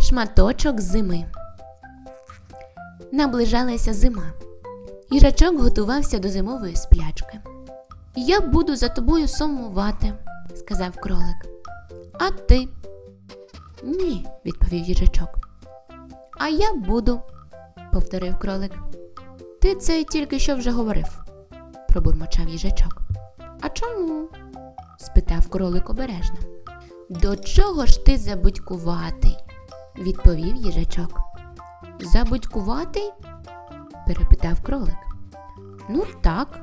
Шматочок зими. Наближалася зима. Їжачок готувався до зимової сплячки. Я буду за тобою сумувати, сказав кролик. А ти? Ні, відповів їжачок. А я буду, повторив кролик. Ти це тільки що вже говорив, пробурмочав їжачок. А чому? спитав кролик обережно. До чого ж ти забудькуватий? відповів їжачок. Забудькуватий? перепитав кролик. Ну так.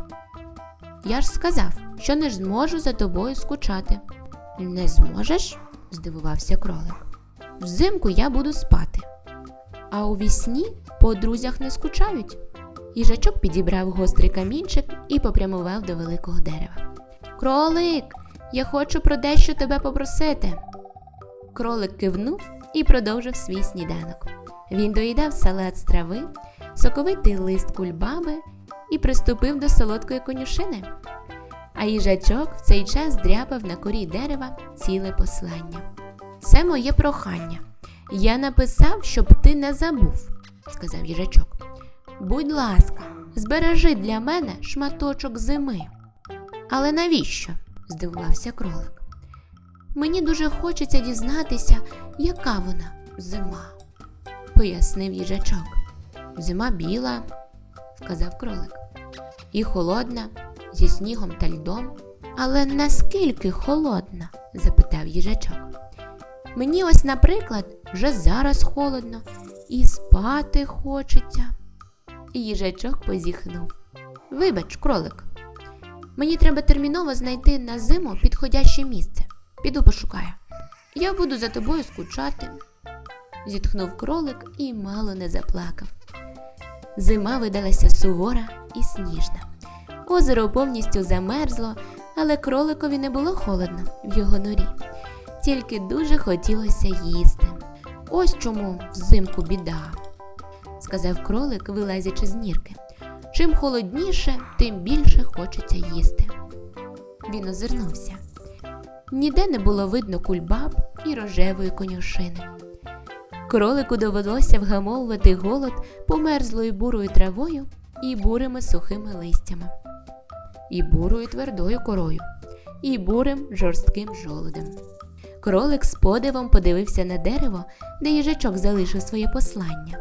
Я ж сказав, що не зможу за тобою скучати. Не зможеш? здивувався кролик. Взимку я буду спати. А у вісні по друзях не скучають. Їжачок підібрав гострий камінчик і попрямував до великого дерева. Кролик, я хочу про дещо тебе попросити. Кролик кивнув і продовжив свій сніданок. Він доїдав салат з трави, соковитий лист кульбаби і приступив до солодкої конюшини. А їжачок в цей час дряпав на корі дерева ціле послання. Це моє прохання. Я написав, щоб ти не забув, сказав їжачок. Будь ласка, збережи для мене шматочок зими. Але навіщо? Здивувався кролик. Мені дуже хочеться дізнатися, яка вона зима, пояснив їжачок. Зима біла, сказав кролик, і холодна, зі снігом та льдом. Але наскільки холодна? запитав їжачок. Мені ось, наприклад, вже зараз холодно і спати хочеться. І їжачок позіхнув. Вибач, кролик. Мені треба терміново знайти на зиму підходяще місце. Піду пошукаю. Я буду за тобою скучати. Зітхнув кролик і мало не заплакав. Зима видалася сувора і сніжна. Озеро повністю замерзло, але кроликові не було холодно в його норі. Тільки дуже хотілося їсти. Ось чому взимку біда, сказав кролик, вилазячи з нірки. Чим холодніше, тим більше хочеться їсти. Він озирнувся. Ніде не було видно кульбаб і рожевої конюшини. Кролику довелося вгамовувати голод померзлою бурою травою і бурими сухими листями, і бурою твердою корою, і бурим жорстким жолудем. Кролик з подивом подивився на дерево, де їжачок залишив своє послання.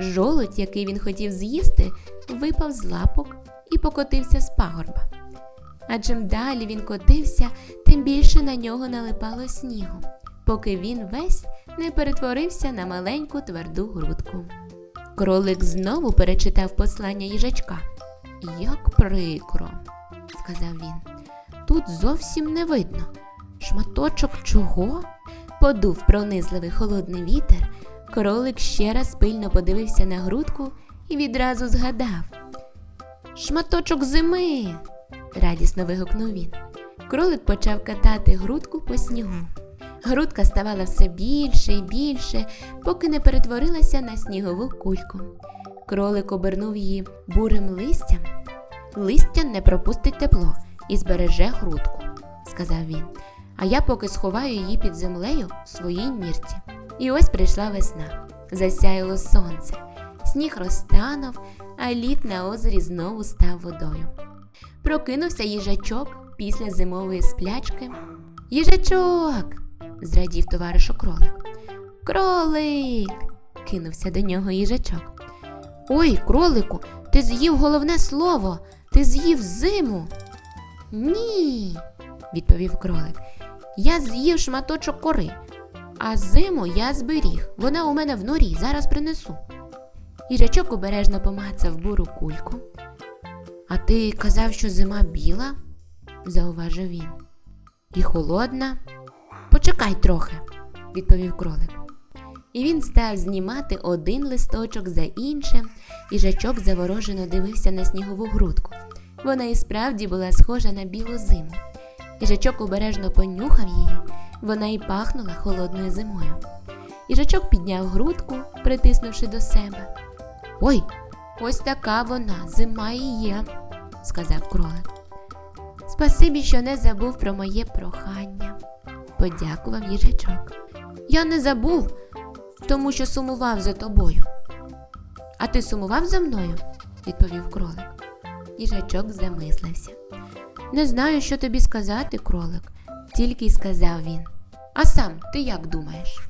Жолудь, який він хотів з'їсти, випав з лапок і покотився з пагорба. А чим далі він котився, тим більше на нього налипало снігу, поки він весь не перетворився на маленьку тверду грудку. Кролик знову перечитав послання їжачка. Як прикро, сказав він. Тут зовсім не видно. Шматочок чого? Подув пронизливий холодний вітер. Кролик ще раз пильно подивився на грудку і відразу згадав. Шматочок зими. радісно вигукнув він. Кролик почав катати грудку по снігу. Грудка ставала все більше і більше, поки не перетворилася на снігову кульку. Кролик обернув її бурим листям. Листя не пропустить тепло і збереже грудку, сказав він. А я поки сховаю її під землею в своїй мірці. І ось прийшла весна. Засяяло сонце. Сніг розтанув, а лід на озері знову став водою. Прокинувся їжачок після зимової сплячки. Їжачок. зрадів товаришу кролик. Кролик. кинувся до нього їжачок. Ой, кролику, ти з'їв головне слово, ти з'їв зиму. Ні, відповів кролик. Я з'їв шматочок кори, а зиму я зберіг. Вона у мене в норі, зараз принесу. Їжачок обережно помацав буру кульку. А ти казав, що зима біла? зауважив він. І холодна. Почекай трохи, відповів кролик. І він став знімати один листочок за іншим, їжачок заворожено дивився на снігову грудку. Вона і справді була схожа на білу зиму. Їжачок обережно понюхав її, вона й пахнула холодною зимою. Їжачок підняв грудку, притиснувши до себе. Ой, ось така вона, зима і є, сказав кролик. Спасибі, що не забув про моє прохання, подякував їжачок. Я не забув, тому що сумував за тобою. А ти сумував за мною? відповів кролик. Їжачок замислився. Не знаю, що тобі сказати, кролик, тільки й сказав він. А сам ти як думаєш?